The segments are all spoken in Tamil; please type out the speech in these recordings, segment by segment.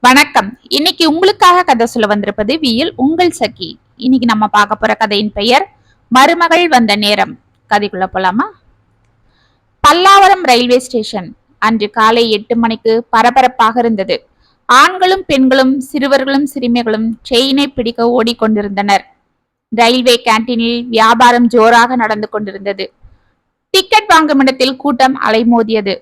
வணக்கம். இன்னைக்கு உங்களுக்காக கதை சொல்ல வந்திருப்பது வியில் உங்கள் சகி. இன்னைக்கு நம்ம பார்க்க போற கதையின் பெயர் மருமகள் வந்த நேரம். கதைக்குள்ள போலாமா? Pallavaram railway station. அன்று காலை எட்டு மணிக்கு பரபரப்பாக இருந்தது. ஆண்களும் பெண்களும் சிறுவர்களும் சிறுமிகளும் செயினை பிடிக்க ஓடிக்கொண்டிருந்தனர். ரயில்வே கேண்டீனில் வியாபாரம் ஜோராக நடந்து கொண்டிருந்தது. டிக்கெட் வாங்கும் இடத்தில் கூட்டம் அலைமோதியது.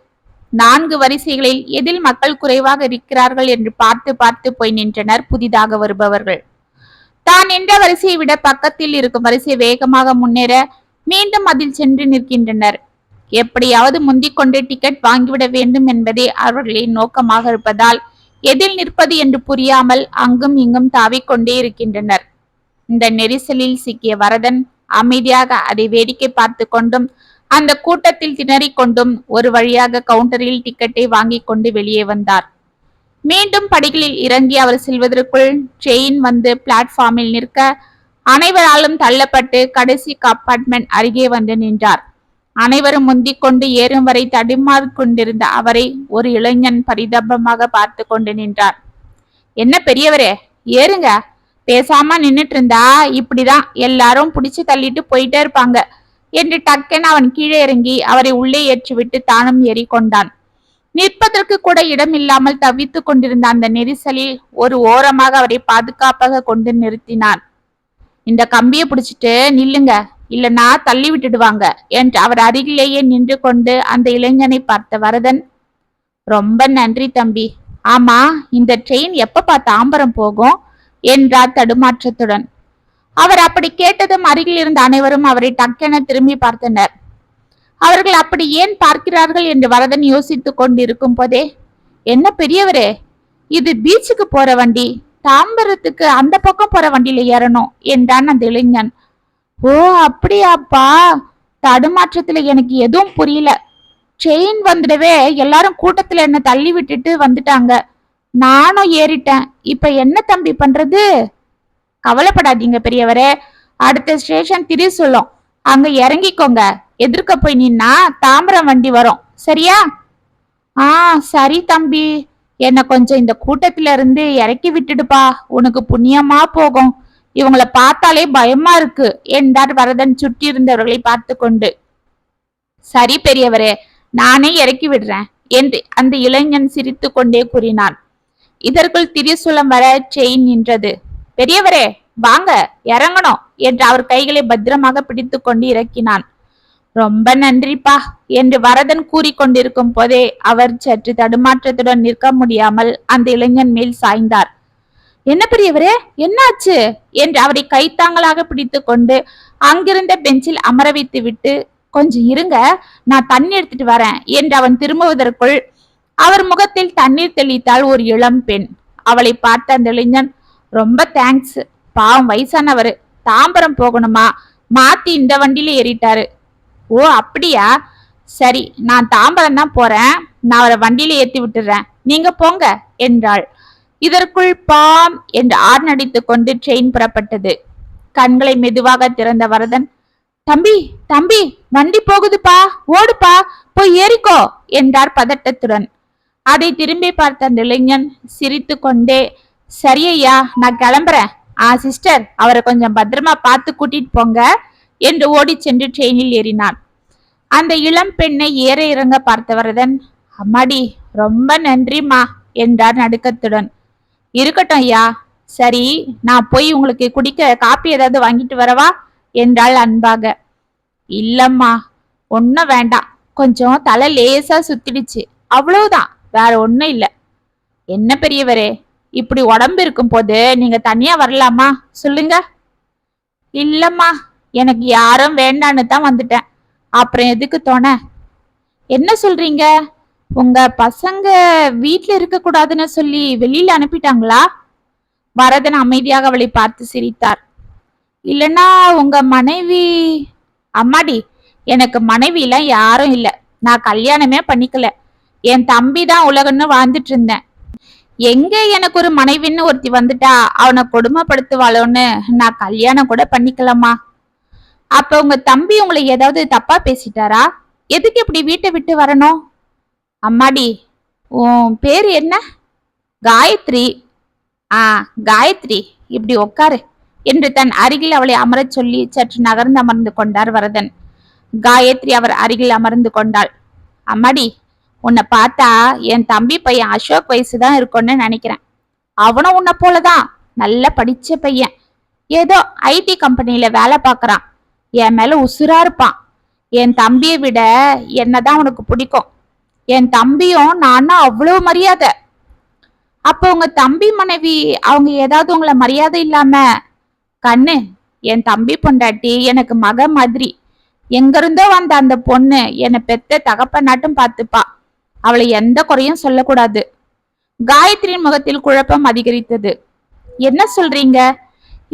நான்கு வரிசைகளில் எதில் மக்கள் குறைவாக இருக்கிறார்கள் என்று பார்த்து பார்த்து போய் நின்றனர் புதிதாக வருபவர்கள். தான் நின்ற வரிசையை விட பக்கத்தில் இருக்கும் வரிசை வேகமாக முன்னேற மீண்டும் அதில் சென்று நிற்கின்றனர். எப்படியாவது முந்திக் கொண்டு டிக்கெட் வாங்கிவிட வேண்டும் என்பதே அவர்களின் நோக்கமாக இருப்பதால் எதில் நிற்பது என்று புரியாமல் அங்கும் இங்கும் தாவிக்கொண்டே இருக்கின்றனர். இந்த நெரிசலில் சிக்கிய வரதன் அமைதியாக அதை வேடிக்கை பார்த்து கொண்டும் அந்த கூட்டத்தில் திணறிக் கொண்டும் ஒரு வழியாக கவுண்டரில் டிக்கெட்டை வாங்கி கொண்டு வெளியே வந்தார். மீண்டும் படிகளில் இறங்கி அவர் செல்வதற்குள் ட்ரெயின் வந்து பிளாட்ஃபார்மில் நிற்க அனைவராலும் தள்ளப்பட்டு கடைசி கம்பார்ட்மெண்ட் அருகே வந்து நின்றார். அனைவரும் முந்திக் கொண்டு ஏறும் வரை தடுமாறிக் கொண்டிருந்த அவரை ஒரு இளைஞன் பரிதாபமாக பார்த்து கொண்டு நின்றார். என்ன பெரியவரே ஏறுங்க. பேசாம நின்னுட்டு இருந்தா இப்படிதான் எல்லாரும் புடிச்சு தள்ளிட்டு போயிட்டே இருப்பாங்க. என்று டக்கென அவன் கீழே இறங்கி அவரை உள்ளே ஏற்றிவிட்டு தானும் ஏறிக்கொண்டான். நிற்பதற்கு கூட இடம் இல்லாமல் தவித்துக் கொண்டிருந்த அந்த நெரிசலில் ஒரு ஓரமாக அவரை பாதுகாப்பாக கொண்டு நிறுத்தினான். இந்த கம்பியை பிடிச்சிட்டு நில்லுங்க இல்லனா தள்ளி விட்டுடுவாங்க என்று அவர் அருகிலேயே நின்று கொண்டு அந்த இளைஞனை பார்த்த வரதன் ரொம்ப நன்றி தம்பி. ஆமா இந்த ட்ரெயின் எப்ப தாம்பரம் போகும்? என்றார் தடுமாற்றத்துடன். அவர் அப்படி கேட்டதும் அருகில் இருந்த அனைவரும் அவரை டக்கென திரும்பி பார்த்தனர். அவர்கள் அப்படி ஏன் பார்க்கிறார்கள் என்று வரதன் யோசித்துக் கொண்டிருக்கும் போதே என்ன பெரியவரே இது பீச்சுக்கு போற வண்டி தாம்பரத்துக்கு அந்த பக்கம் போற வண்டியில ஏறணும் என்றான் அந்த இளைஞன். ஓ அப்படியாப்பா தடுமாற்றத்துல எனக்கு எதுவும் புரியல. ட்ரெயின் வந்துடவே எல்லாரும் கூட்டத்துல என்ன தள்ளி விட்டுட்டு வந்துட்டாங்க. நானும் ஏறிட்டேன். இப்ப என்ன தம்பி பண்றது? கவலைப்படாதீங்க பெரியவரே. அடுத்த ஸ்டேஷன் திரிசூலம். சொல்லும் அங்க இறங்கிக்கோங்க. எதிர்க்க போய் நின்னா தாம்பரம் வண்டி வரும். சரியா? ஆ சரி தம்பி. என்ன கொஞ்சம் இந்த கூட்டத்துல இருந்து இறக்கி விட்டுடுப்பா. உனக்கு புண்ணியமா போகும். இவங்கள பார்த்தாலே பயமா இருக்கு. என்றார் வரதன் சுற்றி இருந்தவர்களை பார்த்து கொண்டு. சரி பெரியவரே நானே இறக்கி விடுறேன். என்று அந்த இளைஞன் சிரித்து கொண்டே கூறினான். இதற்குள் திரிசூலம் வர செயின் நின்றது. பெரியவரே வாங்க இறங்கணும் என்று அவர் கைகளை பத்திரமாக பிடித்து கொண்டு இறக்கினான். ரொம்ப நன்றிப்பா என்று வரதன் கூறிக்கொண்டிருக்கும் போதே அவர் சற்று தடுமாற்றத்துடன் நிற்க முடியாமல் அந்த இளைஞன் மேல் சாய்ந்தார். என்ன பெரியவரே என்னாச்சு? என்று அவரை கைத்தாங்களாக பிடித்து கொண்டு அங்கிருந்த பெஞ்சில் அமர வைத்து விட்டு கொஞ்சம் இருங்க நான் தண்ணி எடுத்துட்டு வரேன் என்று அவன் திரும்புவதற்குள் அவர் முகத்தில் தண்ணீர் தெளித்தாள் ஒரு இளம் பெண். அவளை பார்த்த அந்த இளைஞன் ரொம்ப தேங்க்ஸ் பாவம் வயசானவர். தாம்பரம் போகணுமா? மாத்தி இந்த வண்டியில ஏறிட்டாரு. ஓ அப்படியா? சரி நான் தாம்பரம் தான் போறேன். நான் அவரை வண்டியில ஏத்தி விட்டுறேன். நீங்க போங்க என்றாள். இதற்குள் பாம் என்று ஆர்நடித்து கொண்டு ட்ரெயின் புறப்பட்டது. கண்களை மெதுவாக திறந்த வரதன் தம்பி தம்பி வண்டி போகுதுப்பா. ஓடுப்பா. போய் ஏறிக்கோ என்றார் பதட்டத்துடன். அதை திரும்பி பார்த்த அந்த இளைஞன் சிரித்து கொண்டே சரியையா நான் கிளம்புறேன். ஆ சிஸ்டர் அவரை கொஞ்சம் பத்திரமா பார்த்து கூட்டிட்டு போங்க என்று ஓடி சென்று ட்ரெயினில் ஏறினான். அந்த இளம் பெண்ணை ஏற இறங்க பார்த்தவரதன் அம்மாடி ரொம்ப நன்றிம்மா என்றார் நடுக்கத்துடன். இருக்கட்டும் ஐயா. சரி நான் போய் உங்களுக்கு குடிக்க காப்பி ஏதாவது வாங்கிட்டு வரவா? என்றாள் அன்பாக. இல்லம்மா ஒன்றும் வேண்டாம். கொஞ்சம் தலை லேசா சுத்திடுச்சு. அவ்வளவுதான். வேற ஒன்றும் இல்லை. என்ன பெரியவரே? இப்படி உடம்பு இருக்கும் போது நீங்க தனியா வரலாமா? சொல்லுங்க. இல்லம்மா எனக்கு யாரும் வேண்டான்னு தான் வந்துட்டேன். அப்புறம் எதுக்கு தோண? என்ன சொல்றீங்க? உங்க பசங்க வீட்டுல இருக்க கூடாதுன்னு சொல்லி வெளியில அனுப்பிட்டாங்களா? வரதன் அமைதியாக அவளை பார்த்து சிரித்தார். இல்லனா உங்க மனைவி அம்மாடி எனக்கு மனைவிலாம் யாரும் இல்ல. நான் கல்யாணமே பண்ணிக்கல. என் தம்பி தான் உலகன்னு வாழ்ந்துட்டு இருந்தேன். எங்க எனக்கு ஒரு மனைவின்னு ஒருத்தி வந்துட்டா அவனை கொடுமைப்படுத்துவாளோன்னு நான் கல்யாணம் கூட பண்ணிக்கலாமா? அப்ப உங்க தம்பி உங்களை ஏதாவது தப்பா பேசிட்டாரா? எதுக்கு இப்படி வீட்டை விட்டு வரணும்? அம்மாடி உன் பேர் என்ன? காயத்ரி. ஆ காயத்ரி இப்படி உட்காரு என்று தன் அருகில் அவளை அமரச் சொல்லி சற்று நகர்ந்து அமர்ந்து கொண்டார் வரதன். காயத்ரி அவர் அருகில் அமர்ந்து கொண்டாள். அம்மாடி உன்னை பார்த்தா என் தம்பி பையன் அசோக் வயசு தான் இருக்கும்னு நினைக்கிறேன். அவனும் உன்னை போலதான். நல்லா படிச்ச பையன். ஏதோ ஐடி கம்பெனியில வேலை பார்க்கறான். என் மேல உசுரா இருப்பான். என் தம்பியை விட என்னதான் உனக்கு பிடிக்கும். என் தம்பியும் நானும் அவ்வளவு மரியாதை. அப்போ உங்க தம்பி மனைவி அவங்க ஏதாவது உங்களை மரியாதை இல்லாம கண்ணு என் தம்பி பொண்டாட்டி எனக்கு மக மாதிரி. எங்கிருந்தோ வந்த அந்த பொண்ணு என்னை பெத்த தகப்பனாட்டும் பார்த்துப்பா. அவளை எந்த குறையும் சொல்லக்கூடாது. காயத்ரியின் முகத்தில் குழப்பம் அதிகரித்தது. என்ன சொல்றீங்க?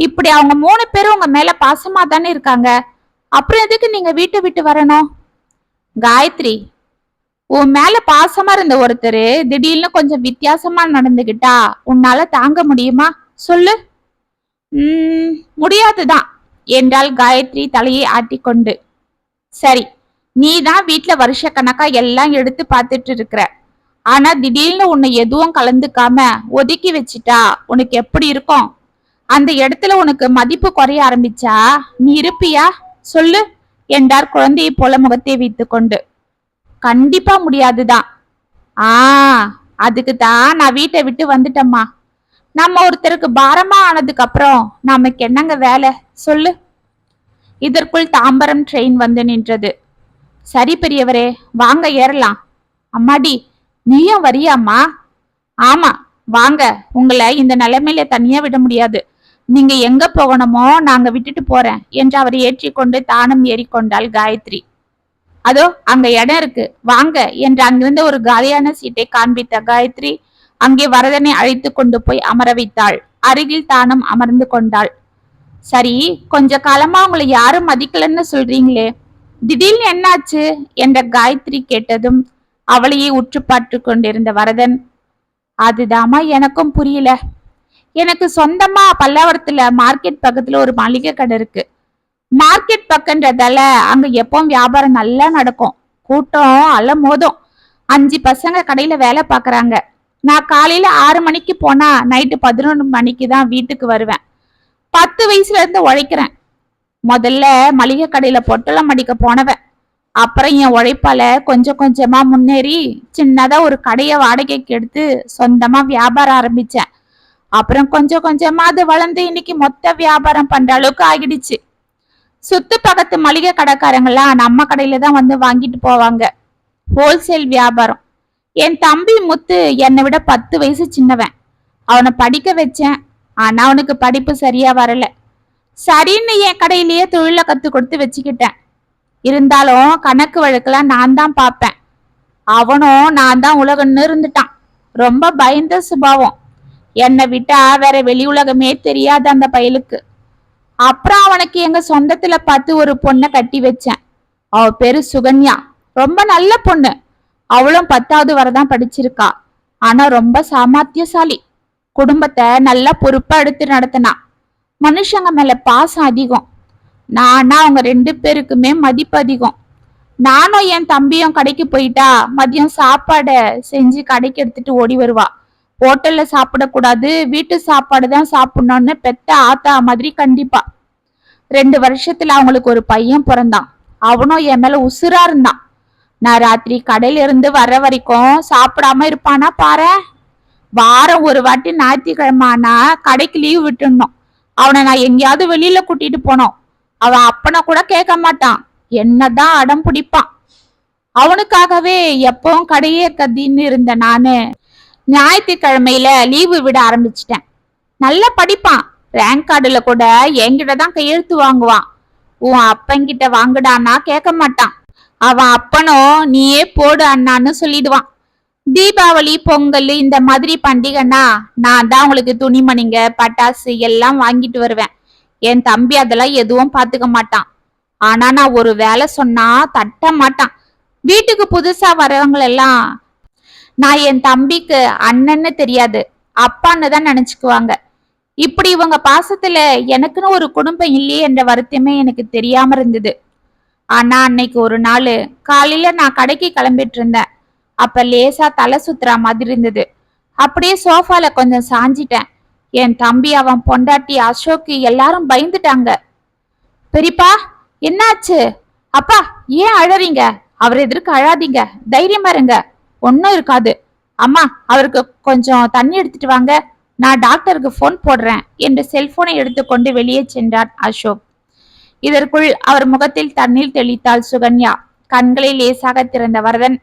இப்படி அவங்க மூணு பேரும் உங்க மேல பாசமா தானே இருக்காங்க. அப்புறம் எதுக்கு நீங்க வீட்டை விட்டு வரணும்? காயத்ரி உன் மேல பாசமா இருந்த ஒருத்தர் திடீர்னு கொஞ்சம் வித்தியாசமா நடந்துகிட்டா உன்னால தாங்க முடியுமா? சொல்லு. உம் முடியாதுதான் என்றால் காயத்ரி தலையை ஆட்டிக்கொண்டு. சரி நீ தான் வீட்டுல வருஷக்கணக்கா எல்லாம் எடுத்து பார்த்துட்டு இருக்கிற ஆனா திடீர்னு உன்னை எதுவும் கலந்துக்காம ஒதுக்கி வச்சிட்டா உனக்கு எப்படி இருக்கும்? அந்த இடத்துல உனக்கு மதிப்பு குறைய ஆரம்பிச்சா நீ இருப்பியா? சொல்லு. என்றார் குழந்தையை போல முகத்தை வைத்துக்கொண்டு. கண்டிப்பா முடியாதுதான். ஆ அதுக்கு தான் நான் வீட்டை விட்டு வந்துட்டம்மா. நம்ம ஒருத்தருக்கு பாரமா ஆனதுக்கு அப்புறம் நமக்கு என்னங்க வேலை? சொல்லு. இதற்குள் தாம்பரம் ட்ரெயின் வந்து நின்றது. சரி பெரியவரே வாங்க ஏறலாம். அம்மாடி நீயும் வரியாம்மா. ஆமா வாங்க. உங்களை இந்த நிலைமையில தனியா விட முடியாது. நீங்க எங்க போகணுமோ நாங்க விட்டுட்டு போறேன் என்று அவர் ஏற்றிக்கொண்டு தானும் ஏறிக்கொண்டாள் காயத்ரி. அதோ அங்க இடம் இருக்கு. வாங்க என்று அங்கிருந்த ஒரு காலியான சீட்டை காண்பித்த காயத்ரி அங்கே வரதனை அழைத்து கொண்டு போய் அமர வைத்தாள். அருகில் தானும் அமர்ந்து கொண்டாள். சரி கொஞ்ச காலமா உங்களை யாரும் மதிக்கலன்னு சொல்றீங்களே. திடீர்னு என்னாச்சு? என்ற காயத்ரி கேட்டதும் அவளையே உற்று பார்த்து கொண்டிருந்த வரதன் அதுதாமா எனக்கும் புரியல. எனக்கு சொந்தமா பல்லாவரத்துல மார்க்கெட் பக்கத்துல ஒரு மளிகை கடை இருக்கு. மார்க்கெட் பக்கன்றதால அங்க எப்பவும் வியாபாரம் நல்லா நடக்கும். கூட்டம் அல்ல மோதும் அஞ்சு பசங்க கடையில வேலை பாக்குறாங்க. நான் காலையில ஆறு மணிக்கு போனா நைட்டு பதினொன்று மணிக்கு தான் வீட்டுக்கு வருவேன். பத்து வயசுல இருந்து உழைக்கிறேன். முதல்ல மளிகை கடையில பொட்டலம் அடிக்க போனவன். அப்புறம் என் உழைப்பால கொஞ்சம் கொஞ்சமா முன்னேறி சின்னதா ஒரு கடையை வாடகைக்கு எடுத்து சொந்தமா வியாபாரம் ஆரம்பிச்சேன். அப்புறம் கொஞ்சம் கொஞ்சமா அது வளர்ந்து இன்னைக்கு மொத்த வியாபாரம் பண்ற அளவுக்கு ஆகிடுச்சு. சுத்து பக்கத்து மளிகை கடைக்காரங்களாம் நம்ம கடையில தான் வந்து வாங்கிட்டு போவாங்க. ஹோல்சேல் வியாபாரம். என் தம்பி முத்து என்னை விட பத்து வயசு சின்னவன். அவனை படிக்க வச்சேன். ஆனா அவனுக்கு படிப்பு சரியா வரலை. சரின்னு என் கடையிலேயே தொழிலை கத்து கொடுத்து வச்சுக்கிட்டேன். இருந்தாலும் கணக்கு வழக்கெல்லாம் நான் தான் பார்ப்பேன். அவனும் நான் தான் உலகன்னு இருந்துட்டான். ரொம்ப பயந்த சுபாவம். என்னை விட்டா வேற வெளி உலகமே தெரியாது அந்த பயலுக்கு. அப்புறம் அவனுக்கு எங்க சொந்தத்துல பார்த்து ஒரு பொண்ணை கட்டி வச்சேன். அவ பேரு சுகன்யா. ரொம்ப நல்ல பொண்ணு. அவளும் பத்தாவது வரதான் படிச்சிருக்கா. ஆனா ரொம்ப சாமர்த்தியசாலி. குடும்பத்தை நல்லா பொறுப்பா எடுத்து நடத்தினா. மனுஷங்க மேல பாசம் அதிகம். நானா அவங்க ரெண்டு பேருக்குமே மதிப்பு அதிகம். நானும் என் தம்பியும் கடைக்கு போயிட்டா மதியம் சாப்பாடை செஞ்சு கடைக்கு எடுத்துட்டு ஓடி வருவா. ஹோட்டல்ல சாப்பிடக்கூடாது வீட்டு சாப்பாடு தான் சாப்பிடணும்னு பெத்த ஆத்தா மாதிரி கண்டிப்பா. ரெண்டு வருஷத்துல அவங்களுக்கு ஒரு பையன் பிறந்தான். அவனும் என் மேல உசுரா இருந்தான். நான் ராத்திரி கடையில இருந்து வர்ற வரைக்கும் சாப்பிடாம இருப்பானா பாரு வாரம் ஒரு வாட்டி ஞாயிற்றுக்கிழமை ஆனா கடைக்கு லீவ் விட்டுடணும். அவனை நான் எங்கேயாவது வெளியில கூட்டிட்டு போனோம். அவன் அப்பனை கூட கேட்க மாட்டான். என்னதான் அடம் பிடிப்பான். அவனுக்காகவே எப்பவும் கடையே கத்தின்னு இருந்த நானு ஞாயிற்றுக்கிழமையில லீவு விட ஆரம்பிச்சிட்டேன். நல்லா படிப்பான். ரேங்க் கார்டுல கூட என்கிட்ட தான் கையெழுத்து வாங்குவான். உன் அப்பன்கிட்ட வாங்குடான்னா கேட்க மாட்டான். அவன் அப்பனும் நீயே போடு அண்ணான்னு சொல்லிடுவான். தீபாவளி பொங்கல் இந்த மாதிரி பண்டிகைன்னா நான் தான் உங்களுக்கு துணிமணிங்க பட்டாசு எல்லாம் வாங்கிட்டு வருவேன். என் தம்பி அதெல்லாம் எதுவும் பாத்துக்க மாட்டான். ஆனா நான் ஒரு வேலை சொன்னா தட்ட மாட்டான். வீட்டுக்கு புதுசா வரவங்களெல்லாம் நான் என் தம்பிக்கு அண்ணன்னு தெரியாது அப்பான்னு தான் நினைச்சுக்குவாங்க. இப்படி இவங்க பாசத்துல எனக்குன்னு ஒரு குடும்பம் இல்லையே என்ற வருத்தமே எனக்கு தெரியாம இருந்தது. ஆனா அன்னைக்கு ஒரு நாள் காலையில நான் கடைக்கு கிளம்பிட்டு இருந்தேன். அப்ப லேசா தலை சுத்துற மாதிரி இருந்தது. அப்படியே சோஃபால கொஞ்சம் சாஞ்சிட்டேன். என் தம்பி அவன் பொண்டாட்டி அசோக்கு எல்லாரும் பயந்துட்டாங்க. பெரியப்பா என்னாச்சு? அப்பா ஏன் அழறீங்க? அவர் எதிர்க்கு அழாதீங்க. தைரியமா இருங்க. ஒன்னும் இருக்காது. அம்மா அவருக்கு கொஞ்சம் தண்ணி எடுத்துட்டு வாங்க. நான் டாக்டருக்கு ஃபோன் போடுறேன் என்று செல்போனை எடுத்துக்கொண்டு வெளியே சென்றார் அசோக். இதற்குள் அவர் முகத்தில் தண்ணீர் தெளித்தாள் சுகன்யா. கண்களை லேசாக திறந்த வரதன்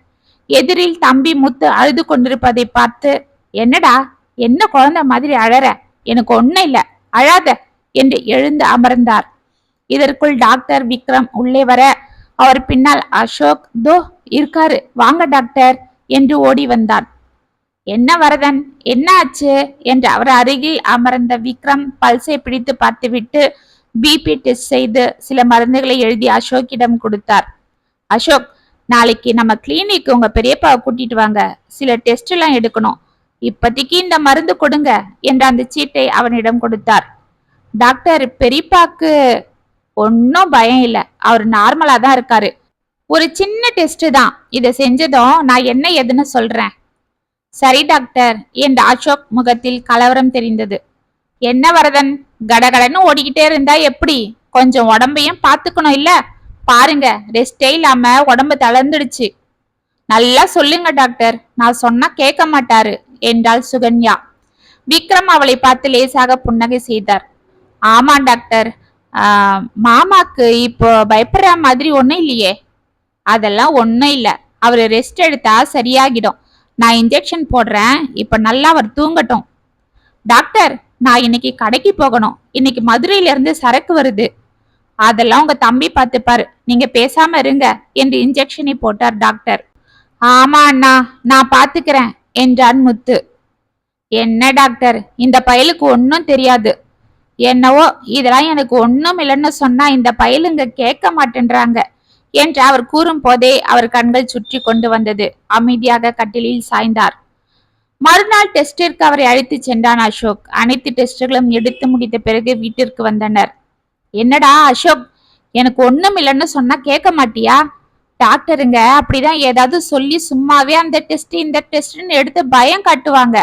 எதிரில் தம்பி முத்து அழுது கொண்டிருப்பதை பார்த்து என்னடா என்ன குழந்தை மாதிரி அழற? எனக்கு ஒண்ணும் இல்ல. அழாத என்று எழுந்து அமர்ந்தார். இதற்குள் டாக்டர் விக்ரம் உள்ளே வர அவர் பின்னால் அசோக் தோ இருக்காரு. வாங்க டாக்டர் என்று ஓடி வந்தான். என்ன வரதன்? என்ன ஆச்சு? என்று அவர் அருகில் அமர்ந்த விக்ரம் பல்சை பிடித்து பார்த்துவிட்டு பிபி டெஸ்ட் செய்து சில மருந்துகளை எழுதி அசோக்கிடம் கொடுத்தார். அசோக் நாளைக்கு நம்ம கிளினிக் உங்க பெரியப்பாவை கூட்டிட்டு வாங்க. சில டெஸ்ட் எல்லாம் எடுக்கணும். இப்போதைக்கு இந்த மருந்து கொடுங்க என்று அந்த சீட்டை அவனிடம் கொடுத்தார். டாக்டர் பெரியப்பாக்கு ஒன்றும் பயம் இல்லை. அவர் நார்மலா தான் இருக்காரு. ஒரு சின்ன டெஸ்ட் தான். இதை செஞ்சதும் நான் என்ன எதுன்னு சொல்றேன். சரி டாக்டர் என்ற அசோக் முகத்தில் கலவரம் தெரிந்தது. என்ன வரதன்? கடகடன்னு ஓடிக்கிட்டே இருந்தா எப்படி? கொஞ்சம் உடம்பையும் பார்த்துக்கணும் இல்லை? பாருங்க ரெஸ்டே இல்லாம உடம்பு தளர்ந்துடுச்சு. நல்லா சொல்லுங்க டாக்டர். நான் சொன்னா கேட்க மாட்டாரு என்றாள் சுகன்யா. விக்ரம் அவளை பார்த்து லேசாக புன்னகை செய்தார். ஆமா டாக்டர். மாமாக்கு இப்போ பயப்படுற மாதிரி ஒன்றும் இல்லையே. அதெல்லாம் ஒன்றும் இல்லை. அவர் ரெஸ்ட் எடுத்தா சரியாகிடும். நான் இன்ஜெக்ஷன் போடுறேன். இப்போ நல்லா அவர் தூங்கட்டும். டாக்டர் நான் இன்னைக்கு கடைக்கு போகணும். இன்னைக்கு மதுரையிலேருந்து சரக்கு வருது. அதெல்லாம் உங்க தம்பி பார்த்துப்பாரு. நீங்க பேசாம இருங்க என்று இன்ஜெக்ஷனை போட்டார் டாக்டர் ஆமா அண்ணா நான் பாத்துக்கிறேன் என்றான் முத்து. என்ன டாக்டர் இந்த பயலுக்கு ஒன்றும் தெரியாது. என்னவோ இதெல்லாம் எனக்கு ஒன்றும் இல்லைன்னு சொன்னா இந்த பயலுங்க கேட்க மாட்டேன்றாங்க என்று அவர் கூறும் போதே அவர் கண்கள் சுற்றி கொண்டு வந்தது. அமைதியாக கட்டிலில் சாய்ந்தார். மறுநாள் டெஸ்டிற்கு அவரை அழைத்துச் சென்றான் அசோக். அனைத்து டெஸ்டுகளும் எடுத்து முடித்த பிறகு வீட்டிற்கு வந்தனர். என்னடா அசோக் எனக்கு ஒண்ணும் இல்லைன்னு சொன்னா கேட்க மாட்டியா? டாக்டருங்க அப்படிதான் ஏதாவது சொல்லி சும்மாவே அந்த டெஸ்ட் இந்த டெஸ்ட்னு எடுத்து பயம் காட்டுவாங்க.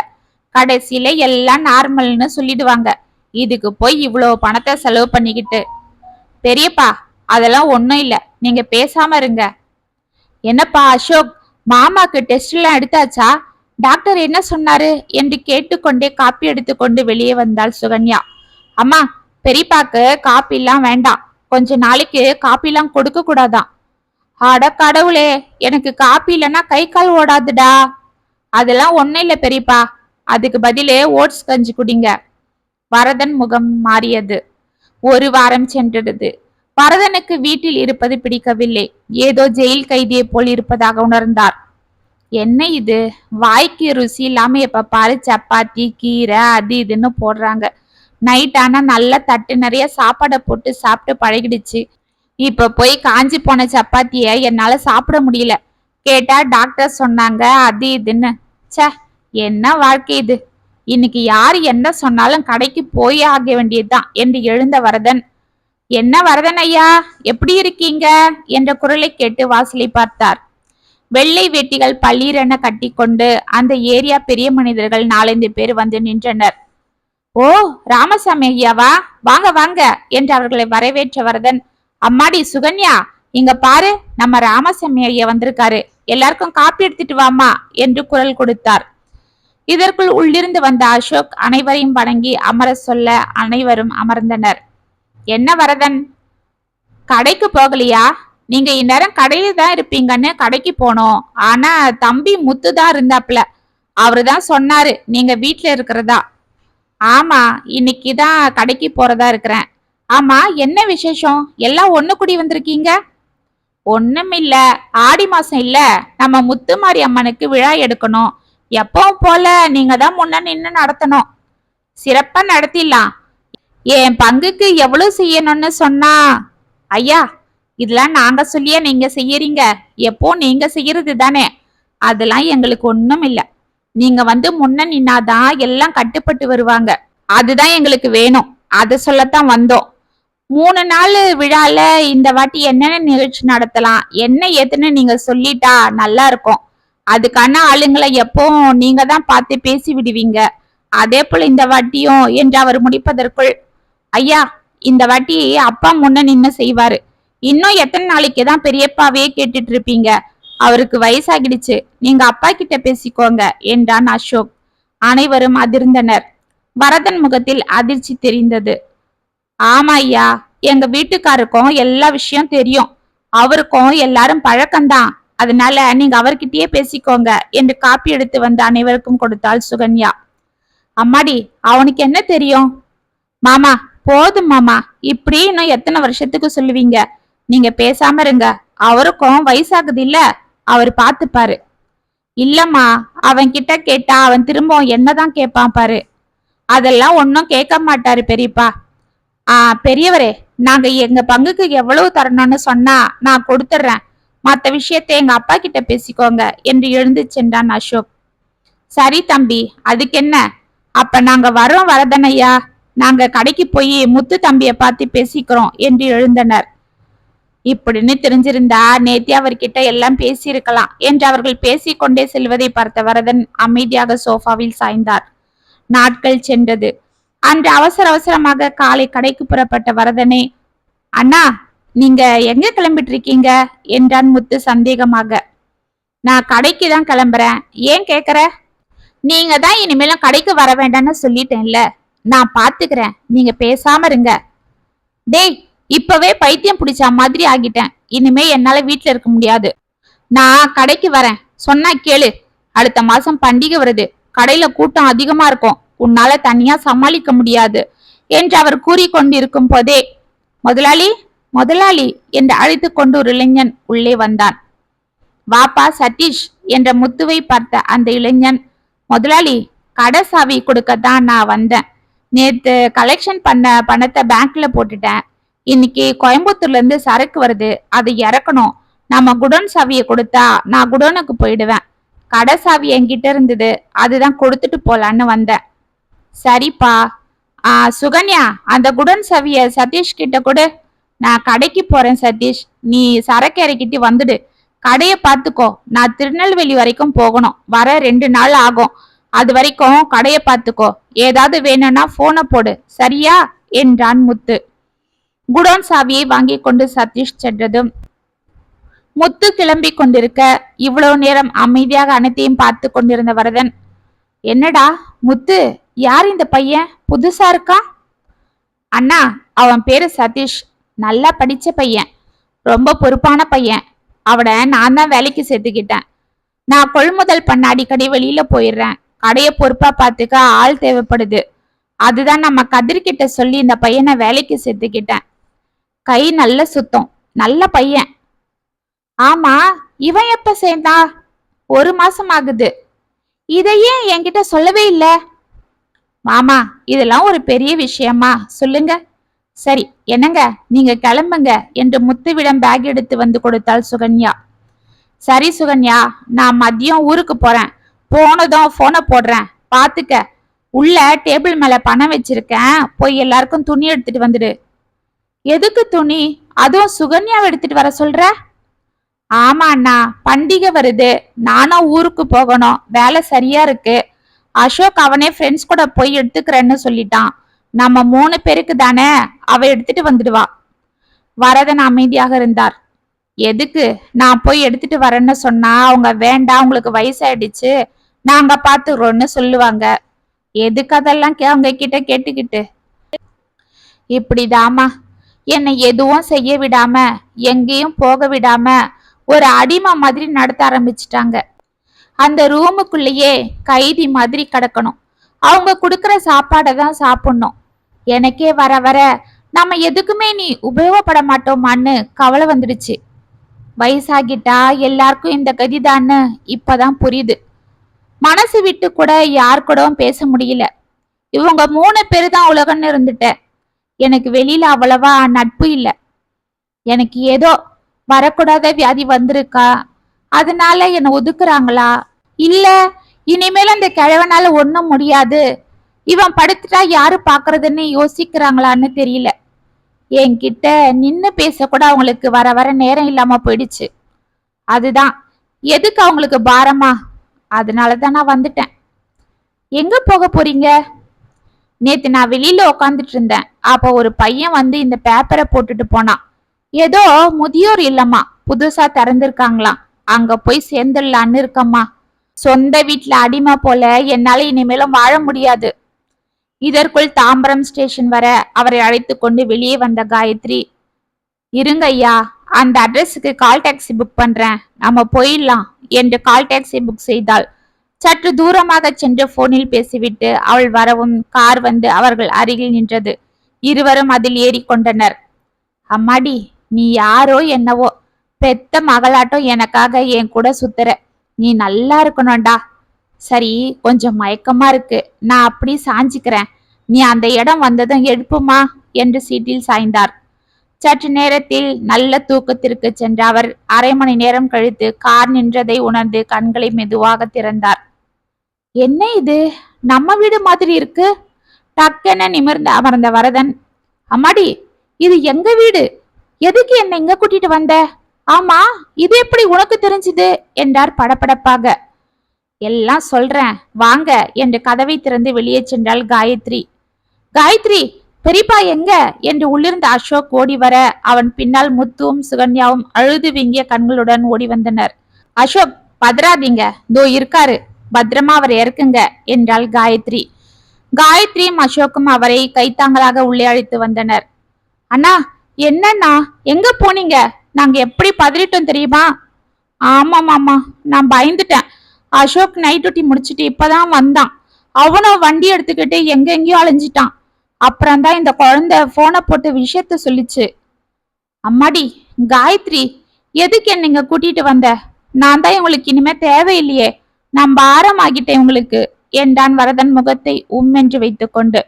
கடைசியில எல்லாம் நார்மல்னு சொல்லிடுவாங்க. இதுக்கு போய் இவ்வளோ பணத்தை செலவு பண்ணிக்கிட்டு. பெரியப்பா அதெல்லாம் ஒன்றும் இல்லை. நீங்க பேசாம இருங்க. என்னப்பா அசோக் மாமாக்கு டெஸ்ட்லாம் எடுத்தாச்சா? டாக்டர் என்ன சொன்னாரு? என்று கேட்டுக்கொண்டே காப்பி எடுத்துக்கொண்டு வெளியே வந்தாள் சுகன்யா. அம்மா பெரியப்பாக்கு காப்பி எல்லாம் வேண்டாம். கொஞ்ச நாளைக்கு காப்பிலாம் கொடுக்க கூடாதான் அட கடவுளே எனக்கு காப்பி இல்லைன்னா கை கால் ஓடாதுடா. அதெல்லாம் ஒன்றும் இல்லை பெரியப்பா. அதுக்கு பதிலே ஓட்ஸ் கஞ்சி குடிங்க. வரதன் முகம் மாறியது. ஒரு வாரம் சென்றது. வரதனுக்கு வீட்டில் இருப்பது பிடிக்கவில்லை. ஏதோ ஜெயில் கைதியை போல் இருப்பதாக உணர்ந்தார். என்ன இது? வாய்க்கு ருசி இல்லாம எப்ப பாரு சப்பாத்தி கீரை அது இதுன்னு போடுறாங்க. நைட் ஆனா நல்லா தட்டு நிறைய சாப்பாடை போட்டு சாப்பிட்டு பழகிடுச்சு. இப்ப போய் காஞ்சி போன சப்பாத்திய என்னால சாப்பிட முடியல. கேட்டா டாக்டர் சொன்னாங்க அது இதுன்னு. ச்சே என்ன வாழ்க்கை இது? இன்னைக்கு யார் என்ன சொன்னாலும் கடைக்கு போய் ஆக வேண்டியதுதான் என்று எழுந்த வரதன். என்ன வரதன் ஐயா எப்படி இருக்கீங்க? என்ற குரலை கேட்டு வாசலை பார்த்தார். வெள்ளை வேட்டிகள் பள்ளீரென கட்டிக்கொண்டு அந்த ஏரியா பெரிய மனிதர்கள் நாலஞ்சு பேர் வந்து நின்றனர். ஓ ராமசாமி ஐயாவா? வாங்க வாங்க என்று அவர்களை வரவேற்ற வரதன் அம்மாடி சுகன்யா இங்க பாரு நம்ம ராமசாமி ஐயா வந்திருக்காரு. எல்லாருக்கும் காப்பி எடுத்துட்டு வாமா என்று குரல் கொடுத்தார். இதற்குள் உள்ளிருந்து வந்த அசோக் அனைவரையும் வணங்கி அமர சொல்ல அனைவரும் அமர்ந்தனர். என்ன வரதன்? கடைக்கு போகலையா? நீங்க இந்நேரம் கடையில தான் இருப்பீங்கன்னு கடைக்கு போனோம். ஆனா தம்பி முத்து தான் இருந்தாப்ல அவரு தான் சொன்னாரு நீங்க வீட்டுல இருக்கிறதா. ஆமா இன்னைக்கு தான் கடைக்கு போறதா இருக்கிறேன். ஆமா என்ன விசேஷம்? எல்லாம் ஒண்ணு கூடி வந்திருக்கீங்க? ஒண்ணும் இல்ல ஆடி மாசம் இல்ல. நம்ம முத்துமாரி அம்மனுக்கு விழா எடுக்கணும். எப்பவும் போல நீங்க தான் முன்ன நின்று நடத்தணும். சிறப்பா நடத்திடலாம். என் பங்குக்கு எவ்வளவு செய்யணும்னு சொன்னா? ஐயா இதெல்லாம் நாங்க சொல்லியே நீங்க செய்யறீங்க. எப்போ நீங்க செய்யறது தானே அதெல்லாம் எங்களுக்கு ஒண்ணும் இல்லை நீங்க வந்து முன்ன நின்னாதான் எல்லாம் கட்டுப்பட்டு வருவாங்க. அதுதான் எங்களுக்கு வேணும். அதை சொல்லத்தான் வந்தோம். மூணு நாள் விழால இந்த வாட்டி என்னென்ன நிகழ்ச்சி நடத்தலாம்? என்ன ஏதுன்னு நீங்க சொல்லிட்டா நல்லா இருக்கும். அதுக்கான ஆளுங்களை எப்போ நீங்க தான் பார்த்து பேசி விடுவீங்க. அதே போல இந்த வாட்டியும் என்று அவர் முடிப்பதற்குள் ஐயா இந்த வாட்டி அப்பா முன்ன நின்று செய்வாரு. இன்னும் எத்தனை நாளைக்கு தான் பெரியப்பாவே கேட்டுட்டு இருப்பீங்க? அவருக்கு வயசாகிடுச்சு. நீங்க அப்பா கிட்ட பேசிக்கோங்க என்றான் அசோக். அனைவரும் அதிர்ந்தனர். வரதன் முகத்தில் அதிர்ச்சி தெரிந்தது. ஆமா ஐயா எங்க வீட்டுக்காருக்கும் எல்லா விஷயம் தெரியும். அவருக்கும் எல்லாரும் பழக்கம்தான். அதனால நீங்க அவர்கிட்டயே பேசிக்கோங்க என்று காப்பி எடுத்து வந்த அனைவருக்கும் கொடுத்தாள் சுகன்யா. அம்மாடி அவனுக்கு என்ன தெரியும்? மாமா போதும் மாமா. இப்படி இன்னும் எத்தனை வருஷத்துக்கு சொல்லுவீங்க? நீங்க பேசாம இருங்க. அவருக்கும் வயசாகுது இல்ல. அவர் பார்த்துப்பாரு. இல்லம்மா அவன் கிட்ட கேட்டா அவன் திரும்பவும் என்னதான் கேட்பான் பாரு. அதெல்லாம் ஒன்றும் கேட்க மாட்டாரு பெரியப்பா. ஆ பெரியவரே நாங்க எங்க பங்குக்கு எவ்வளவு தரணும்னு சொன்னா நான் கொடுத்துட்றேன். மற்ற விஷயத்தை எங்க அப்பா கிட்ட பேசிக்கோங்க என்று எழுந்து சென்றான் அசோக். சரி தம்பி அதுக்கு என்ன? அப்ப நாங்க வரோம் வரதனையா நாங்க கடைக்கு போய் முத்து தம்பியை பார்த்து பேசிக்கிறோம் என்று எழுந்தனர். இப்படின்னு தெரிஞ்சிருந்தா நேத்தி அவர்கிட்ட எல்லாம் பேசியிருக்கலாம் என்று அவர்கள் பேசிக்கொண்டே செல்வதை பார்த்த வரதன் அமைதியாக சோஃபாவில் சாய்ந்தார். நாட்கள் சென்றது. அன்று அவசர அவசரமாக காலை கடைக்கு புறப்பட்ட வரதனே அண்ணா நீங்க எங்க கிளம்பிட்டு இருக்கீங்க என்றான் முத்து சந்தேகமாக. நான் கடைக்கு தான் கிளம்புறேன். ஏன் கேக்குற? நீங்க தான் இனிமேலும் கடைக்கு வர வேண்டாம்னு சொல்லிட்டேன்ல. நான் பாத்துக்கிறேன். நீங்க பேசாம இருங்க. டேய் இப்பவே பைத்தியம் பிடிச்ச மாதிரி ஆகிட்டேன். இனிமே என்னால வீட்ல இருக்க முடியாது. நான் கடைக்கு வரேன். சொன்னா கேளு. அடுத்த மாசம் பண்டிகை வருது. கடையில கூட்டம் அதிகமா இருக்கும். உன்னால தனியா சமாளிக்க முடியாது. என்று அவர் கூறிக்கொண்டிருக்கும் போதே முதலாளி முதலாளி என்று அழைத்து கொண்டு ஒரு இளைஞன் உள்ளே வந்தான். வாப்பா சதீஷ் என்ற முத்துவை பார்த்த அந்த இளைஞன் முதலாளி கடை சாவி கொடுக்கத்தான் நான் வந்தேன். நேத்து கலெக்ஷன் பண்ண பணத்தை பேங்க்ல போட்டுட்டேன். இன்னைக்கு கோயம்புத்தூர்ல இருந்து சரக்கு வருது. அதை இறக்கணும். நம்ம குடோன் சாவியை கொடுத்தா நான் குடோனுக்கு போயிடுவேன். கடை சாவி என்கிட்ட இருந்தது. அதுதான் கொடுத்துட்டு போலான்னு வந்தேன். சரிப்பா. ஆ சுகன்யா அந்த குடோன் சாவிய சதீஷ் கிட்ட கொடு. நான் கடைக்கு போறேன் சதீஷ். நீ சரக்கு இறக்கிட்டு வந்துடு. கடையை பார்த்துக்கோ. நான் திருநெல்வேலி வரைக்கும் போகணும். வர ரெண்டு நாள் ஆகும். அது வரைக்கும் கடையை பார்த்துக்கோ. ஏதாவது வேணும்னா போனை போடு. சரியா? என்றான் முத்து. குடோன் சாவியை வாங்கி கொண்டு சதீஷ் சென்றதும் முத்து கிளம்பி கொண்டிருக்க இவ்வளவு நேரம் அமைதியாக அனைத்தையும் பார்த்து கொண்டிருந்த வரதன் என்னடா முத்து யார் இந்த பையன்? புதுசா இருக்கா? அண்ணா அவன் பேரு சதீஷ். நல்லா படிச்ச பையன். ரொம்ப பொறுப்பான பையன். அவனை நான் தான் வேலைக்கு சேர்த்துக்கிட்டேன். நான் கொள்முதல் பண்ண அடிக்கடி வெளியில போயிடுறேன். கடையை பொறுப்பா பார்த்துக்க ஆள் தேவைப்படுது. அதுதான் நம்ம கதிர்கிட்ட சொல்லி இந்த பையனை வேலைக்கு சேர்த்துக்கிட்டேன். கை நல்ல சுத்தம் நல்ல பையன். ஆமா இவன் எப்ப சேர்ந்தா? ஒரு மாசம் ஆகுது. இதையே என்கிட்ட சொல்லவே இல்ல. மாமா இதெல்லாம் ஒரு பெரிய விஷயமா? சொல்லுங்க. சரி என்னங்க? நீங்க கிளம்புங்க என்று முத்துவிடம் பேக் எடுத்து வந்து கொடுத்தாள் சுகன்யா. சரி சுகன்யா நான் மதியம் ஊருக்கு போறேன். போனதும் போனை போடுறேன். பாத்துக்க. உள்ள டேபிள் மேல பணம் வச்சிருக்கேன். போய் எல்லாருக்கும் துணி எடுத்துட்டு வந்துடு. எதுக்கு துணி? அதுவும் சுகன்யாவை எடுத்துட்டு வர சொல்ற? ஆமா அண்ணா பண்டிகை வருது. நானும் ஊருக்கு போகணும். வேலை சரியா இருக்கு. அசோக் அவனே ஃப்ரெண்ட்ஸ் கூட போய் எடுத்துக்கிறேன்னு சொல்லிட்டான். நம்ம மூணு பேருக்கு தானே? அவ எடுத்துட்டு வந்துடுவா. வரதன் அமைதியாக இருந்தார். எதுக்கு? நான் போய் எடுத்துட்டு வரேன்னு சொன்னா அவங்க வேண்டாம் உங்களுக்கு வயசாயிடுச்சு. நாங்க பாத்துக்கிறோம்னு சொல்லுவாங்க. எதுக்கு அதெல்லாம் கே- அவங்க கிட்ட கேட்டுக்கிட்டு? இப்படிதாமா என்னை எதுவும் செய்ய விடாம எங்கேயும் போக விடாம ஒரு அடிமை மாதிரி நடத்த ஆரம்பிச்சிட்டாங்க. அந்த ரூமுக்குள்ளேயே கைதி மாதிரி கிடக்கணும். அவங்க கொடுக்குற சாப்பாடை தான் சாப்பிடணும். எனக்கே வர வர நம்ம எதுக்குமே நீ உபயோகப்பட மாட்டோமான்னு கவலை வந்துடுச்சு. வயசாகிட்டா எல்லாருக்கும் இந்த கதிதான்னு இப்பதான் புரியுது. மனசு விட்டு கூட யார் கூடவும் பேச முடியல. இவங்க மூணு பேரு தான் உலகம்னு இருந்துட்டேன். எனக்கு வெளியில அவ்வளவா நட்பு இல்ல. எனக்கு ஏதோ வரக்கூடாத வியாதி வந்திருக்கா? அதனால என்னை ஒதுக்குறாங்களா? இல்ல இனிமேல் அந்த கிழவனால ஒண்ணும் முடியாது. இவன் படுத்துட்டா யாரு பாக்குறதுன்னு யோசிக்கிறாங்களான்னு தெரியல. என்கிட்ட நின்னு பேச கூட அவங்களுக்கு வர வர நேரம் இல்லாம போயிடுச்சு. அதுதான். எதுக்கு அவங்களுக்கு பாரமா? அதனால தான் நான் வந்துட்டேன். எங்க போக போறீங்க? நேத்து நான் வெளியில உக்காந்துட்டு இருந்தேன் அப்போ ஒரு பையன் வந்து இந்த பேப்பரை போட்டுட்டு போனான். ஏதோ முதியோர் இல்லம்மா புதுசா திறந்திருக்காங்களாம். அங்க போய் சேர்ந்துடலான்னு இருக்கம்மா. சொந்த வீட்ல அடிமை போல என்னால இனிமேலும் வாழ முடியாது. இதற்குள் தாம்பரம் ஸ்டேஷன் வர அவரை அழைத்து கொண்டு வெளியே வந்த காயத்ரி இருங்க ஐயா அந்த அட்ரஸுக்கு கால் டாக்ஸி புக் பண்றேன். நம்ம போயிடலாம். என்று கால் டாக்ஸி புக் செய்தாள். சற்று தூரமாக சென்று போனில் பேசிவிட்டு அவள் வரவும் கார் வந்து அவர்கள் அருகில் நின்றது. இருவரும் அதில் ஏறிக்கொண்டனர் அம்மாடி நீ யாரோ என்னவோ? பெத்த மகளாட்டம் எனக்காக என் கூட சுத்துற. நீ நல்லா இருக்கணும்டா. சரி கொஞ்சம் மயக்கமா இருக்கு. நான் அப்படி சாஞ்சிக்கிறேன். நீ அந்த இடம் வந்ததும் எழுப்புமா? என்று சீட்டில் சாய்ந்தார். சற்று நேரத்தில் நல்ல தூக்கத்திற்கு சென்ற அவர் அரை மணி நேரம் கழித்து கார் நின்றதை உணர்ந்து கண்களை மெதுவாக திறந்தார். என்ன இது? நம்ம வீடு மாதிரி இருக்கு. டக்கென நிமிர்ந்து அமர்ந்த வரதன் அம்மாடி இது எங்க வீடு? எதுக்கு என்ன இங்க கூட்டிட்டு வந்த? ஆமா இது எப்படி உனக்கு தெரிஞ்சது? என்றார் படபடப்பாக. எல்லாம் சொல்றேன் வாங்க என்று கதவை திறந்து வெளியே சென்றாள் காயத்ரி. காயத்ரி பெரியப்பா எங்க? என்று உள்ளிருந்த அசோக் ஓடி வர அவன் பின்னால் முத்துவும் சுகன்யாவும் அழுது வீங்கிய கண்களுடன் ஓடி வந்தனர். அசோக் பதறாதீங்க. தோ இருக்காரு. பத்திரமா அவர் இறக்குங்க என்றாள் காயத்ரி. காயத்ரியும் அசோக்கும் அவரை கைத்தாங்களாக உள்ளே அழைத்து வந்தனர். அண்ணா என்னண்ணா எங்க போனீங்க? நாங்க எப்படி பதறிட்டோம் தெரியுமா? ஆமா மாமா நான் பயந்துட்டேன். அசோக் நைட் டியூட்டி முடிச்சிட்டு இப்பதான் வந்தான். அவனும் வண்டி எடுத்துக்கிட்டு எங்கெங்கயோ அலைஞ்சிட்டான். அப்புறம் தான் இந்த குழந்தை போனை போட்டு விஷயத்த சொல்லிச்சு. அம்மாடி காயத்ரி எதுக்கு என்னைங்க கூட்டிட்டு வந்த? நான் தான் உங்களுக்கு இனிமே தேவையில்லையே. நான் பாரம் ஆகிட்டேன் உங்களுக்கு என்றான் வரதன் முகத்தை உம்மென்று வைத்துக்கொண்டு.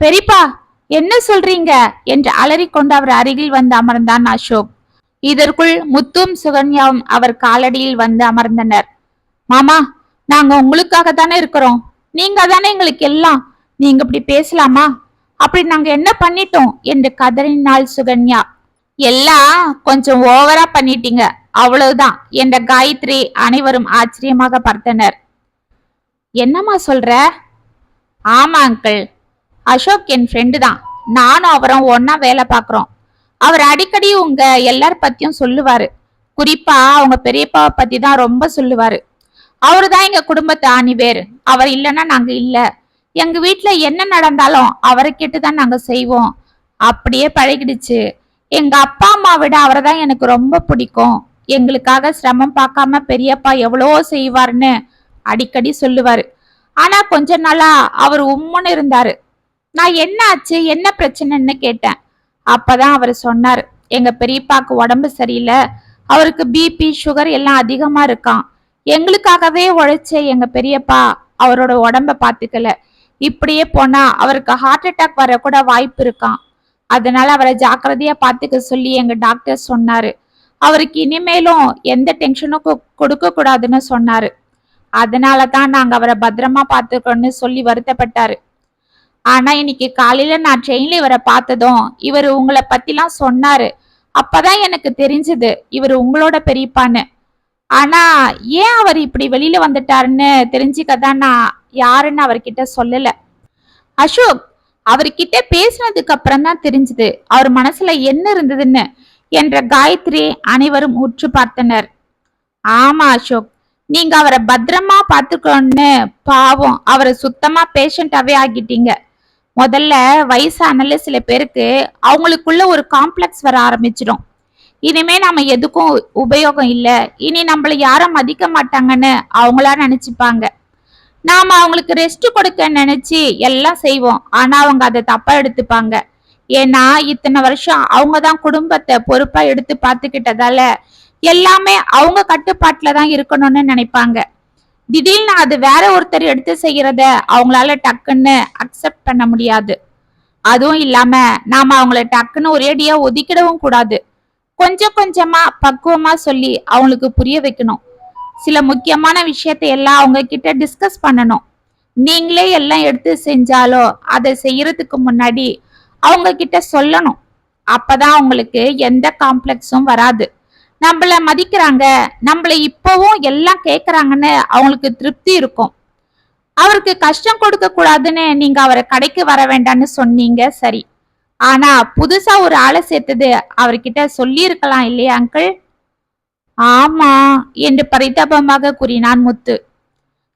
பெரியப்பா என்ன சொல்றீங்க? என்று அலறிக்கொண்டு அவர் அருகில் வந்து அமர்ந்தான் அசோக். இதற்குள் முத்தும் சுகன்யாவும் அவர் காலடியில் வந்து அமர்ந்தனர். மாமா நாங்க உங்களுக்காக தானே இருக்கிறோம். நீங்க தானே எங்களுக்கு எல்லாம். நீங்க இப்படி பேசலாமா? அப்படி நாங்க என்ன பண்ணிட்டோம்? என்று கதறினாள் சுகன்யா. எல்லாம் கொஞ்சம் ஓவரா பண்ணிட்டீங்க. அவ்வளவுதான். என்ற காயத்ரி அனைவரும் ஆச்சரியமாக பார்த்தனர். என்னம்மா சொல்ற? ஆமா அங்கிள் அசோக் என் ஃப்ரெண்டு தான். நானும் அவரும் ஒன்னா வேலை பார்க்குறோம். அவர் அடிக்கடி உங்க எல்லார் பத்தியும் சொல்லுவாரு. குறிப்பா அவங்க பெரியப்பாவை பத்தி தான் ரொம்ப சொல்லுவாரு. அவரு தான் எங்க குடும்பத்தை அணிவேர் அவர் இல்லைன்னா நாங்க இல்ல. எங்க வீட்டுல என்ன நடந்தாலும் அவரை கேட்டு தான் நாங்க செய்வோம். அப்படியே பழகிடுச்சு. எங்க அப்பா அம்மா விட அவரை தான் எனக்கு ரொம்ப பிடிக்கும். எங்களுக்காக சிரமம் பார்க்காம பெரியப்பா எவ்வளோ செய்வாருன்னு அடிக்கடி சொல்லுவாரு. ஆனா கொஞ்ச நாளா அவர் உம்முன்னு இருந்தாரு. நான் என்ன ஆச்சு என்ன பிரச்சனைன்னு கேட்டேன். அப்பதான் அவர் சொன்னார் எங்க பெரியப்பாக்கு உடம்பு சரியில்லை. அவருக்கு பிபி சுகர் எல்லாம் அதிகமா இருக்கான் எங்களுக்காகவே உழைச்ச எங்க பெரியப்பா அவரோட உடம்ப பாத்துக்கல இப்படியே போனா அவருக்கு ஹார்ட் அட்டாக் வர கூட வாய்ப்பு இருக்கான் அதனால அவரை ஜாக்கிரதையா பாத்துக்க சொல்லி எங்க டாக்டர் சொன்னாரு. அவருக்கு இனிமேலும் எந்த டென்ஷனும் கொடுக்க கூடாதுன்னு சொன்னாரு. அதனால தான் நாங்க அவரை பத்திரமா பாத்துக்கணும்னு சொல்லி வருத்தப்பட்டாரு. ஆனா இன்னைக்கு காலையில நான் ட்ரெயின்ல இவரை பார்த்ததும் இவர் உங்களை பத்திலாம் சொன்னாரு. அப்பதான் எனக்கு தெரிஞ்சது இவர் உங்களோட பெரியப்பான்னு. ஆனா ஏன் அவர் இப்படி வெளியில வந்துட்டாருன்னு தெரிஞ்சுக்க தான் நான் யாருன்னு அவர்கிட்ட சொல்லல. அசோக் அவர்கிட்ட பேசினதுக்கு அப்புறம் தான் தெரிஞ்சது அவர் மனசுல என்ன இருந்ததுன்னு என்ற காயத்ரி அனைவரும் உற்று பார்த்தனர். ஆமா அசோக் நீங்க அவரை பத்திரமா பாத்துக்கணும்னு பாவம் அவரை சுத்தமா பேஷண்டாவே ஆகிட்டீங்க முதல்ல வயசானால சில பேருக்கு அவங்களுக்குள்ள ஒரு காம்ப்ளெக்ஸ் வர ஆரம்பிச்சிடும். இனிமே நாம எதுக்கும் உபயோகம் இல்லை இனி நம்மள யாரும் மதிக்க மாட்டாங்கன்னு அவங்களா நினைச்சுப்பாங்க. நாம அவங்களுக்கு ரெஸ்ட் கொடுக்க நினைச்சு எல்லாம் செய்வோம். ஆனா அவங்க அதை தப்பா எடுத்துப்பாங்க. ஏன்னா இத்தனை வருஷம் அவங்க தான் குடும்பத்தை பொறுப்பா எடுத்து பார்த்துக்கிட்டதால எல்லாமே அவங்க கட்டுப்பாட்டில் தான் இருக்கணும்னு நினைப்பாங்க. திடீர்னு அது வேற ஒருத்தர் எடுத்து செய்யறத அவங்களால டக்குன்னு அக்செப்ட் பண்ண முடியாது. அதுவும் இல்லாம நாம அவங்கள டக்குன்னு ஒரேடியா ஒதுக்கிடவும் கூடாது. கொஞ்சம் கொஞ்சமா பக்குவமா சொல்லி அவங்களுக்கு புரிய வைக்கணும். சில முக்கியமான விஷயத்தை எல்லாம் அவங்க கிட்ட டிஸ்கஸ் பண்ணணும். நீங்களே எல்லாம் எடுத்து செஞ்சாலோ அதை செய்யறதுக்கு முன்னாடி அவங்க கிட்ட சொல்லணும். அப்பதான் அவங்களுக்கு எந்த காம்ப்ளெக்ஸும் வராது. நம்மள மதிக்கிறாங்க நம்மள இப்பவும் எல்லாம் கேக்குறாங்கன்னு அவங்களுக்கு திருப்தி இருக்கும். அவருக்கு கஷ்டம் கொடுக்க கூடாதுன்னு நீங்க அவரை கடைக்கு வர வேண்டாம்னு சொன்னீங்க சரி. ஆனா புதுசா ஒரு ஆளை சேர்த்தது அவர்கிட்ட சொல்லி இருக்கலாம் இல்லையா அங்கிள் ஆமா என்று பரிதாபமாக கூறினான் முத்து.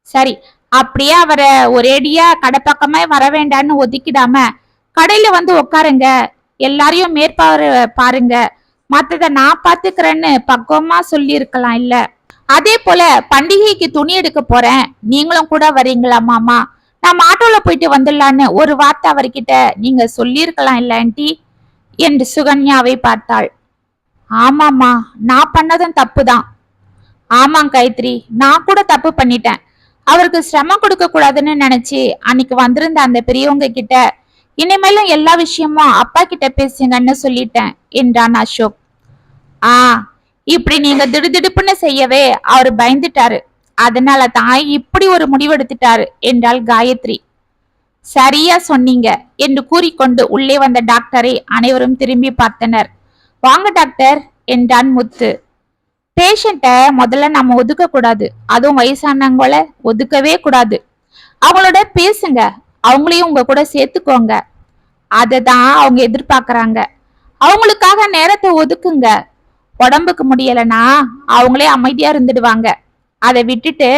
சரி அப்படியே அவரை ஒரேடியா கடை பக்கமே வர வேண்டான்னு ஒதுக்கிடாம கடையில வந்து உட்காருங்க எல்லாரையும் மேற்பார் பாருங்க. மத்தத நான் பாத்துக்கிறேன்னு பக்குவமா சொல்லி இருக்கலாம் இல்ல. அதே போல பண்டிகைக்கு துணி எடுக்க போறேன். நீங்களும் கூட வரீங்களா மாமா? நான் ஆட்டோல போயிட்டு வந்துடலான்னு ஒரு வார்த்தை அவர்கிட்ட நீங்க சொல்லியிருக்கலாம் இல்ல ஆண்டி? என்று சுகன்யாவை பார்த்தாள். ஆமாம்மா நான் பண்ணதும் தப்பு தான் ஆமாம் கைத்ரி நான் கூட தப்பு பண்ணிட்டேன். அவருக்கு சிரமம் கொடுக்க கூடாதுன்னு நினைச்சு அன்னைக்கு வந்திருந்த அந்த பெரியவங்க கிட்ட இனிமேலும் எல்லா விஷயமும் அப்பா கிட்ட பேசுங்கன்னு சொல்லிட்டேன் என்றான் அசோக். ஆ இப்படி நீங்க திடுதிடுப்புன்னு செய்யவே அவர் பயந்துட்டாரு. அதனால தான் இப்படி ஒரு முடிவெடுத்துட்டாரு என்றாள் காயத்ரி. சரியா சொன்னீங்க என்று கூறிக்கொண்டு உள்ளே வந்த டாக்டரை அனைவரும் திரும்பி பார்த்தனர். வாங்க டாக்டர். என்றான் முத்து. பேஷண்ட்டை முதல்ல நம்ம ஒதுக்க கூடாது. அதுவும் வயசானவங்கள ஒதுக்கவே கூடாது. அவங்களோட பேசுங்க. அவங்களையும் உங்க கூட சேர்த்துக்கோங்க. அதை தான் அவங்க எதிர்பார்க்கறாங்க. அவங்களுக்காக நேரத்தை ஒதுக்குங்க. உடம்புக்கு முடியலைன்னா அவங்களே அமைதியா இருந்துடுவாங்க. அதை விட்டுட்டு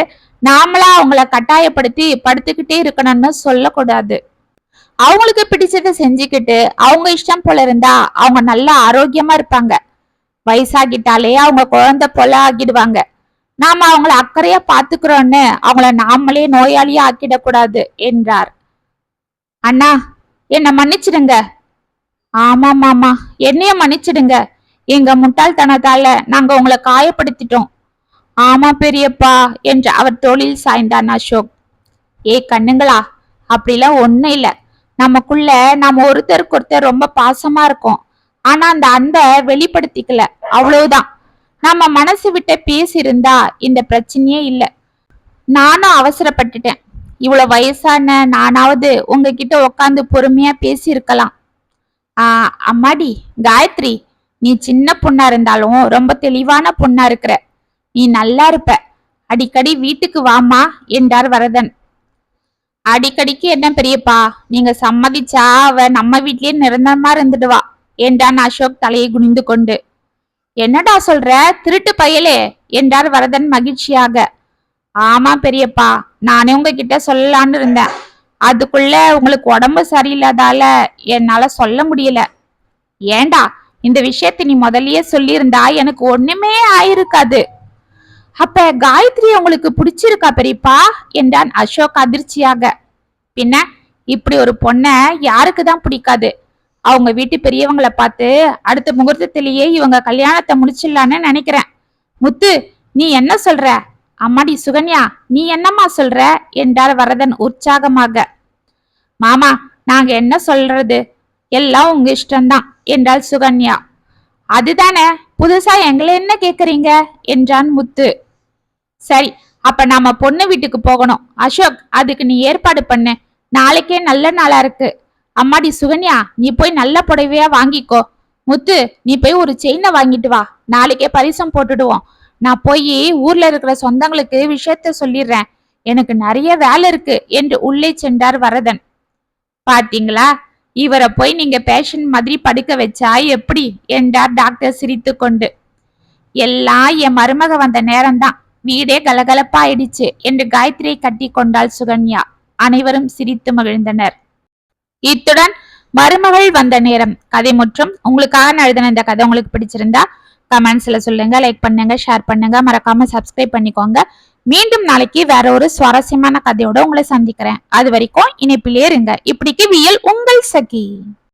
நாமளா அவங்கள கட்டாயப்படுத்தி படுத்துக்கிட்டே இருக்கணும்னு சொல்லக்கூடாது. அவங்களுக்கு பிடிச்சதை செஞ்சுக்கிட்டு அவங்க இஷ்டம் போல இருந்தா அவங்க நல்லா ஆரோக்கியமா இருப்பாங்க. வயசாகிட்டாலே அவங்க குழந்தை போல ஆகிடுவாங்க. நாம அவங்கள அக்கறையா பாத்துக்கிறோம்னு அவங்கள நாமளே நோயாளியா ஆக்கிடக்கூடாது என்றார். அண்ணா என்ன மன்னிச்சிடுங்க. ஆமா மாமா என்னைய மன்னிச்சிடுங்க. எங்க முட்டாள்தனத்தால நாங்க உங்களை காயப்படுத்திட்டோம். ஆமா பெரியப்பா என்று அவர் தோளில் சாய்ந்தான் அசோக். ஏ கண்ணுங்களா அப்படிலாம் ஒன்றும் இல்லை. நமக்குள்ள நாம் ஒருத்தருக்கு ஒருத்தர் ரொம்ப பாசமா இருக்கோம். ஆனா அந்த அந்த வெளிப்படுத்திக்கல. அவ்வளவுதான். நம்ம மனசு விட்ட பேசியிருந்தா இந்த பிரச்சனையே இல்லை. நானும் அவசரப்பட்டுட்டேன். இவ்வளவு வயசான நானாவது உங்ககிட்ட உட்காந்து பொறுமையா பேசியிருக்கலாம். ஆஹ் அம்மாடி காயத்ரி நீ சின்ன பொண்ணா இருந்தாலும் ரொம்ப தெளிவான பொண்ணா இருக்கிற. நீ நல்லா இருப்ப. அடிக்கடி வீட்டுக்கு வாமா என்றார் வரதன். அடிக்கடிக்கு என்ன பெரியப்பா? நீங்க சம்மதிச்சா அவ நம்ம வீட்லயே நிரந்தரமா இருந்துடுவா. என்றான் அசோக் தலையை குனிந்து கொண்டு. என்னடா சொல்ற? திருட்டு பயலே என்றார் வரதன் மகிழ்ச்சியாக. ஆமா பெரியப்பா நானே உங்ககிட்ட சொல்லலான்னு இருந்தேன். அதுக்குள்ள உங்களுக்கு உடம்பு சரியில்லாதால என்னால சொல்ல முடியல. ஏண்டா இந்த விஷயத்தை நீ முதல்லயே சொல்லியிருந்தா எனக்கு ஒண்ணுமே ஆயிருக்காது. அப்ப காயத்ரி உங்களுக்கு பிடிச்சிருக்கா பெரியப்பா? என்றான் அசோக் அதிர்ச்சியாக. பின்ன இப்படி ஒரு பொண்ண யாருக்கு தான் பிடிக்காது? அவங்க வீட்டு பெரியவங்களை பார்த்து அடுத்த முகூர்த்தத்திலேயே இவங்க கல்யாணத்தை முடிச்சிடலான்னு நினைக்கிறேன். முத்து நீ என்ன சொல்ற? அம்மாடி சுகன்யா நீ என்னம்மா சொல்ற? என்றார் வரதன் உற்சாகமாக. மாமா நாங்க என்ன சொல்றது? எல்லாம் உங்க இஷ்டம்தான் என்றாள் சுகன்யா. அதுதானே புதுசா எங்களை என்ன கேக்குறீங்க? என்றான் முத்து. சரி அப்ப நாம பொண்ணு வீட்டுக்கு போகணும். அசோக் அதுக்கு நீ ஏற்பாடு பண்ண. நாளைக்கே நல்ல நாளா இருக்கு. அம்மாடி சுகன்யா நீ போய் நல்ல புடவையா வாங்கிக்கோ. முத்து நீ போய் ஒரு செயினை வாங்கிட்டு வா. நாளைக்கே பரிசம் போட்டுடுவோம். நான் போய் ஊர்ல இருக்கிற சொந்தங்களுக்கு விஷயத்த சொல்லிடுறேன். எனக்கு நிறைய வேலை இருக்கு என்று உள்ளே சென்றார் வரதன். பாத்தீங்களா? இவரை போய் நீங்க பேஷன் மாதிரி படுக்க வச்சா எப்படி? என்றார் டாக்டர் சிரித்து கொண்டு எல்லாம் என் மருமக வந்த நேரம்தான். வீடே கலகலப்பாயிடுச்சு என்று காயத்ரியை கட்டி கொண்டாள் சுகன்யா. அனைவரும் சிரித்து மகிழ்ந்தனர். இத்துடன் மருமகள் வந்த நேரம். கதை மற்றும். உங்களுக்காக நான் எழுதின இந்த கதை உங்களுக்கு பிடிச்சிருந்தா கமெண்ட்ஸ்ல சொல்லுங்க லைக் பண்ணுங்க ஷேர் பண்ணுங்க. மறக்காம சப்ஸ்கிரைப் பண்ணிக்கோங்க. மீண்டும் நாளைக்கு வேற ஒரு சுவாரஸ்யமான கதையோட உங்களை சந்திக்கிறேன். அது வரைக்கும் இணைப்பிலே இருங்க. இப்படிக்கு வியல் உங்கள் சகி.